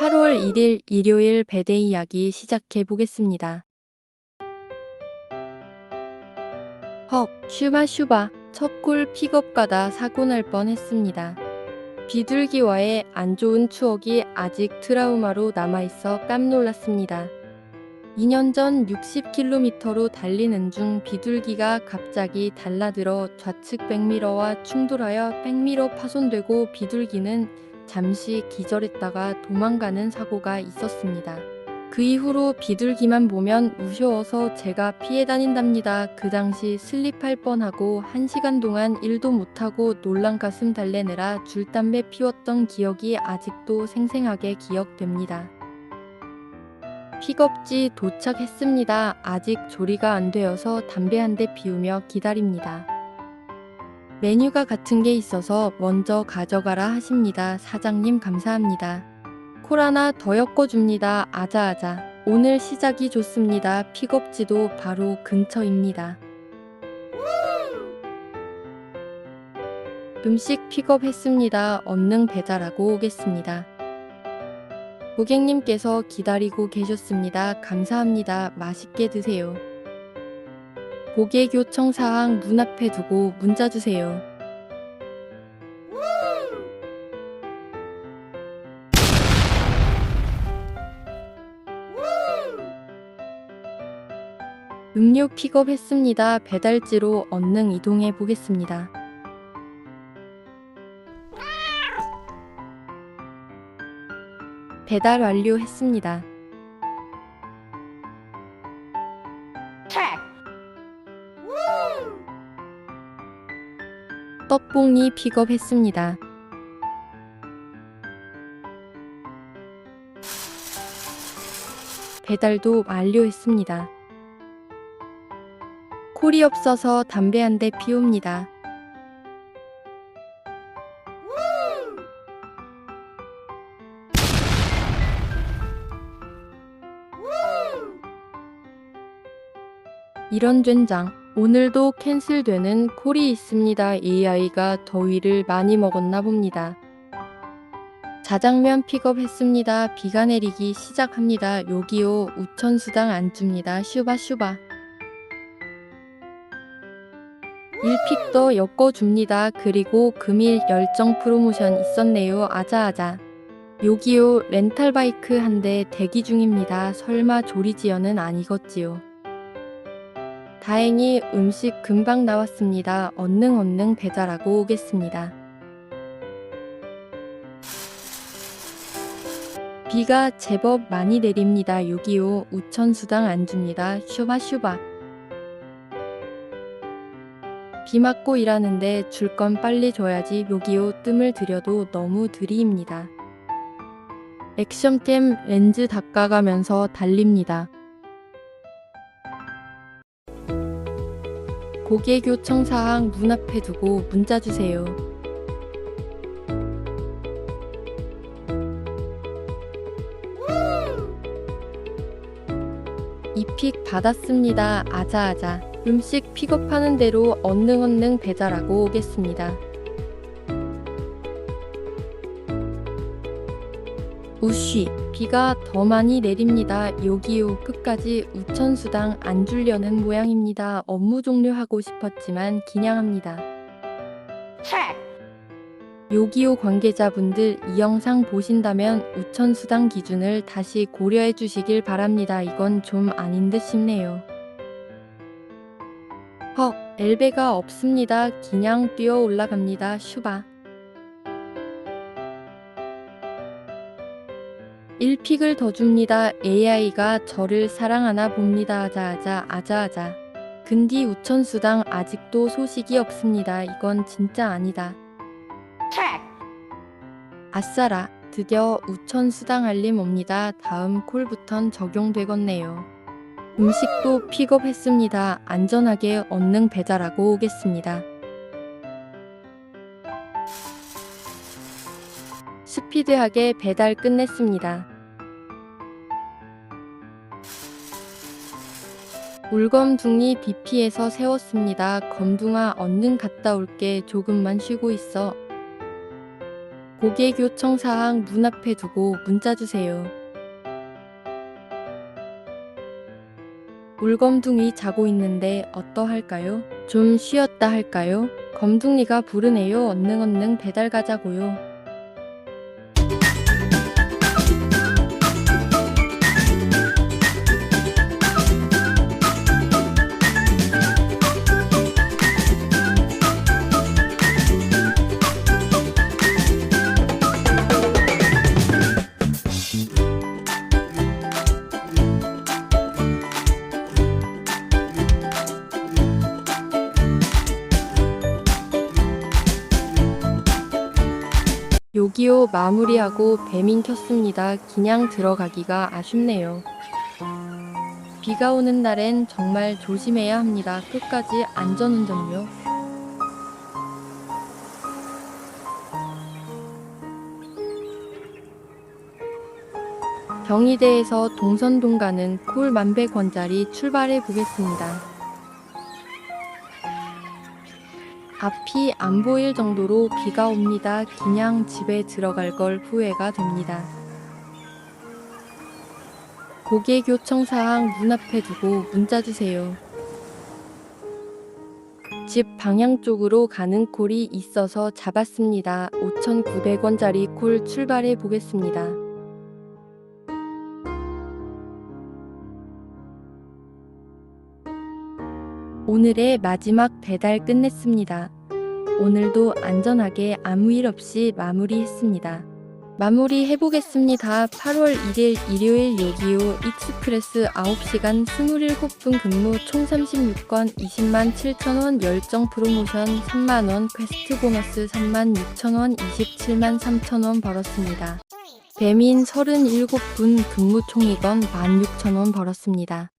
8월 1일 일요일 배대 이야기 시작해 보겠습니다. 헉, 슈바 슈바. 첫 골 픽업 가다 사고 날 뻔했습니다. 비둘기와의 안 좋은 추억이 아직 트라우마로 남아있어 깜놀랐습니다. 2년 전 60km로 달리는 중 비둘기가 갑자기 달라들어 좌측 백미러와 충돌하여 백미러 파손되고 비둘기는 잠시 기절했다가 도망가는 사고가 있었습니다. 그 이후로 비둘기만 보면 무서워서 제가 피해 다닌답니다. 그 당시 슬립할 뻔하고 1시간 동안 일도 못하고 놀란 가슴 달래느라 줄담배 피웠던 기억이 아직도 생생하게 기억됩니다. 픽업지 도착했습니다. 아직 조리가 안 되어서 담배 한 대 피우며 기다립니다. 메뉴가 같은 게 있어서 먼저 가져가라 하십니다. 사장님 감사합니다. 콜 하나 더 엮어줍니다. 아자아자. 오늘 시작이 좋습니다. 픽업지도 바로 근처입니다. 음식 픽업했습니다. 얼른 배달하고 오겠습니다. 고객님께서 기다리고 계셨습니다. 감사합니다. 맛있게 드세요. 고객 요청 사항 문 앞에 두고 문자 주세요. 음료 픽업했습니다. 배달지로 얼른 이동해 보겠습니다. 배달 완료했습니다. 떡볶이 픽업했습니다. 배달도 완료했습니다. 콜이 없어서 담배 한 대 피웁니다. 이런 된장. 오늘도 캔슬되는 콜이 있습니다. AI가 더위를 많이 먹었나 봅니다. 자장면 픽업했습니다. 비가 내리기 시작합니다. 여기요. 우천수당 안 줍니다. 슈바 슈바. 1픽 더 엮어줍니다. 그리고 금일 열정 프로모션 있었네요. 아자아자. 여기요. 렌탈바이크 한 대 대기 중입니다. 설마 조리지연은 아니겠지요. 다행히 음식 금방 나왔습니다. 얼른 얼른 배달하고 오겠습니다. 비가 제법 많이 내립니다. 6.25 우천수당 안 줍니다. 슈바 슈바. 비 맞고 일하는데 줄 건 빨리 줘야지 묘기요 뜸을 들여도 너무 드리입니다. 액션템 렌즈 닦아가면서 달립니다. 고객 요청 사항 문 앞에 두고 문자 주세요. 이 픽 받았습니다. 아자아자. 음식 픽업하는 대로 얼른 배달하고 오겠습니다. 우쉬 비가 더 많이 내립니다. 여기요 끝까지 우천수당 안 주려는 모양입니다. 업무 종료하고 싶었지만 기냥합니다. 요기요 관계자분들 이 영상 보신다면 우천수당 기준을 다시 고려해 주시길 바랍니다. 이건 좀 아닌 듯 싶네요. 헉, 엘베가 없습니다. 그냥 뛰어 올라갑니다. 슈바. 1픽을 더 줍니다. AI가 저를 사랑하나 봅니다. 아자아자 아자아자. 근디 우천수당 아직도 소식이 없습니다. 이건 진짜 아니다. 아싸라. 드디어 우천수당 알림 옵니다. 다음 콜부턴 적용되겠네요. 음식도 픽업했습니다. 안전하게 얼른 배달하고 오겠습니다. 스피드하게 배달 끝냈습니다. 울검둥이 BP에서 세웠습니다. 검둥아 얼른 갔다 올게 조금만 쉬고 있어. 고객 요청 사항 문 앞에 두고 문자 주세요. 울검둥이 자고 있는데 어떠할까요? 좀 쉬었다 할까요? 검둥이가 부르네요. 언능 언능 배달 가자고요. 요기요 마무리하고 배민 켰습니다. 그냥 들어가기가 아쉽네요. 비가 오는 날엔 정말 조심해야 합니다. 끝까지 안전운전요. 경희대에서 동선동 가는 콜 만배 권자리 출발해 보겠습니다. 앞이 안 보일 정도로 비가 옵니다. 그냥 집에 들어갈 걸 후회가 됩니다. 고객 요청 사항 문 앞에 두고 문자 주세요. 집 방향 쪽으로 가는 콜이 있어서 잡았습니다. 5,900원짜리 콜 출발해 보겠습니다. 오늘의 마지막 배달 끝냈습니다. 오늘도 안전하게 아무 일 없이 마무리했습니다. 마무리 해보겠습니다. 8월 1일 일요일 요기요 익스프레스 9시간 27분 근무 총 36건 20만 7천원 열정 프로모션 3만원 퀘스트 보너스 3만 6천원 27만 3천원 벌었습니다. 배민 37분 근무 총이건 16,000원 벌었습니다.